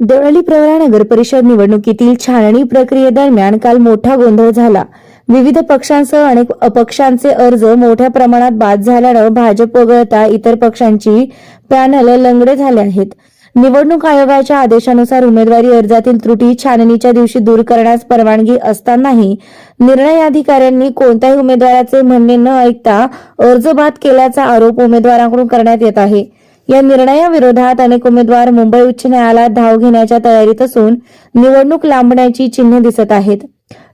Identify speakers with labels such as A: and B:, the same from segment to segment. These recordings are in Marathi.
A: देवळाली प्रवरा नगर परिषद निवडणुकीतील छाननी प्रक्रियेदरम्यान काल मोठा गोंधळ झाला. विविध पक्षांसह अनेक अपक्षांचे अर्ज मोठ्या प्रमाणात बाद झाल्यानं भाजप वगळता इतर पक्षांची पॅनल लंगडे झाले आहेत. निवडणूक आयोगाच्या आदेशानुसार उमेदवारी अर्जातील त्रुटी छाननीच्या दिवशी दूर करण्यास परवानगी असतानाही निर्णय अधिकाऱ्यांनी कोणत्याही उमेदवाराचे म्हणणे न ऐकता अर्ज बाद केल्याचा आरोप उमेदवारांकडून करण्यात येत आहे. या निर्णयाविरोधात अनेक उमेदवार मुंबई उच्च न्यायालयात धाव घेण्याच्या तयारीत असून निवडणूक लांबण्याची चिन्हे दिसत आहेत.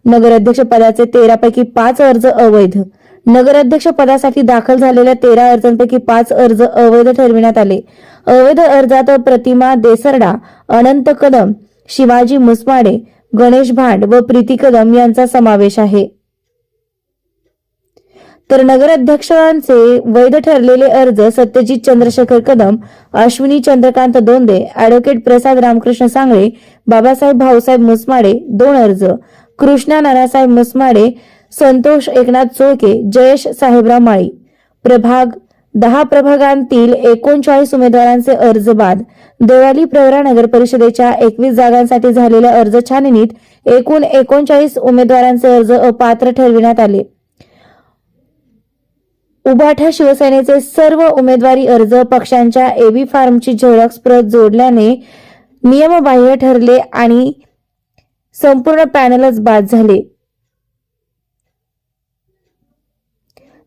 A: नगराध्यक्ष पदाचे पाच अर्ज अवैध. नगराध्यक्ष पदासाठी दाखल झालेल्या तेरा अर्जांपैकी पाच अर्ज अवैध ठरविण्यात आले. अवैध अर्जात प्रतिमा देसरडा अनंत कदम शिवाजी मुसमाडे गणेश भांड व प्रीती कदम यांचा समावेश आहे. तर नगराध्यक्षांचे वैध ठरलेले अर्ज सत्यजित चंद्रशेखर कदम अश्विनी चंद्रकांत दोंदे अॅडव्होकेट प्रसाद रामकृष्ण सांगळे बाबासाहेब भाऊसाहेब मुसमाडे दोन अर्ज कृष्णा नानासाहेब मुसमाडे संतोष एकनाथ चोळके जयेश साहेबराव माळी. प्रभाग दहा प्रभागांतील एकोणचाळीस उमेदवारांचे अर्ज बाद देवाली प्रवरा नगर परिषदेच्या एकवीस जागांसाठी झालेल्या अर्ज छाननीत एकूण एकोणचाळीस उमेदवारांचे अर्ज अपात्र ठरविण्यात आले. उभाठा शिवसेनेचे सर्व उमेदवारी अर्ज पक्षांच्या एबी फार्मची झेरॉक्स प्रत जोडल्याने नियमबाह्य ठरले आणि संपूर्ण पॅनलच बाद झाले.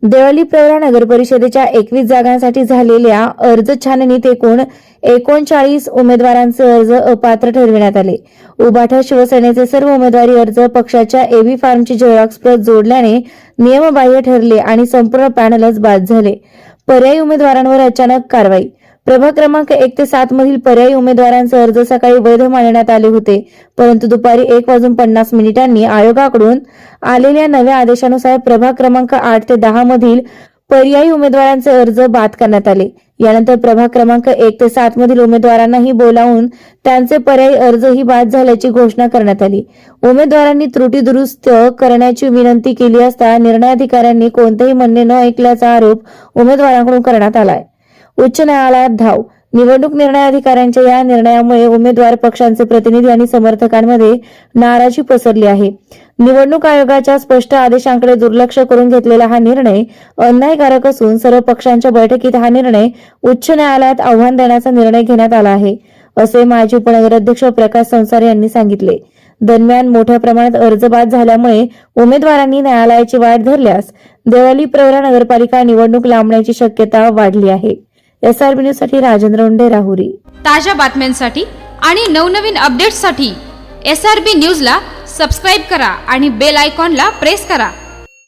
A: देवळी प्रवरा नगर परिषदेच्या एकवीस जागांसाठी झालेल्या अर्ज छाननीत एकूण एकोणचाळीस उमेदवारांचे अर्ज अपात्र ठरविण्यात आले. उभाठा शिवसेनेचे सर्व उमेदवारी अर्ज पक्षाच्या एव्ही फार्मची झेरॉक्स प्रत जोडल्याने नियमबाह्य ठरले आणि संपूर्ण पॅनलच बाद झाले. पर्यायी उमेदवारांवर अचानक कारवाई प्रभाग क्रमांक एक ते सात मधील पर्यायी उमेदवारांचे अर्ज सकाळी वैध मानण्यात आले होते परंतु दुपारी एक वाजून पन्नास मिनिटांनी आयोगाकडून आलेल्या नव्या आदेशानुसार प्रभाग क्रमांक आठ ते दहा मधील पर्यायी उमेदवारांचे अर्ज बाद करण्यात आले. यानंतर प्रभाग क्रमांक एक ते सात मधील उमेदवारांनाही बोलावून त्यांचे पर्यायी अर्जही बाद झाल्याची घोषणा करण्यात आली. उमेदवारांनी त्रुटी दुरुस्त करण्याची विनंती केली असता निर्णयाधिकाऱ्यांनी कोणतेही म्हणणे न ऐकल्याचा आरोप उमेदवारांकडून करण्यात आलाय. उच्च न्यायालयात धाव. निवडणूक निर्णय अधिकाऱ्यांच्या या निर्णयामुळे उमेदवार पक्षांचे प्रतिनिधी आणि समर्थकांमध्ये नाराजी पसरली आहे. निवडणूक आयोगाच्या स्पष्ट आदेशांकडे दुर्लक्ष करून घेतलेला हा निर्णय अन्यायकारक असून सर्व पक्षांच्या बैठकीत हा निर्णय उच्च न्यायालयात आव्हान देण्याचा निर्णय घेण्यात आला आहे असे माजी उपनगराध्यक्ष प्रकाश संसार यांनी सांगितले. दरम्यान मोठ्या प्रमाणात अर्ज बाद झाल्यामुळे उमेदवारांनी न्यायालयाची वाट धरल्यास देवाली प्रवरा नगरपालिका निवडणूक लांबण्याची शक्यता वाढली आहे. एस आर न्यूजसाठी राजेंद्र उंडे राहुरी.
B: ताज्या बातम्यांसाठी आणि नवनवीन अपडेट्ससाठी एस आर बी न्यूजला सबस्क्राईब करा आणि बेल आयकॉनला प्रेस करा.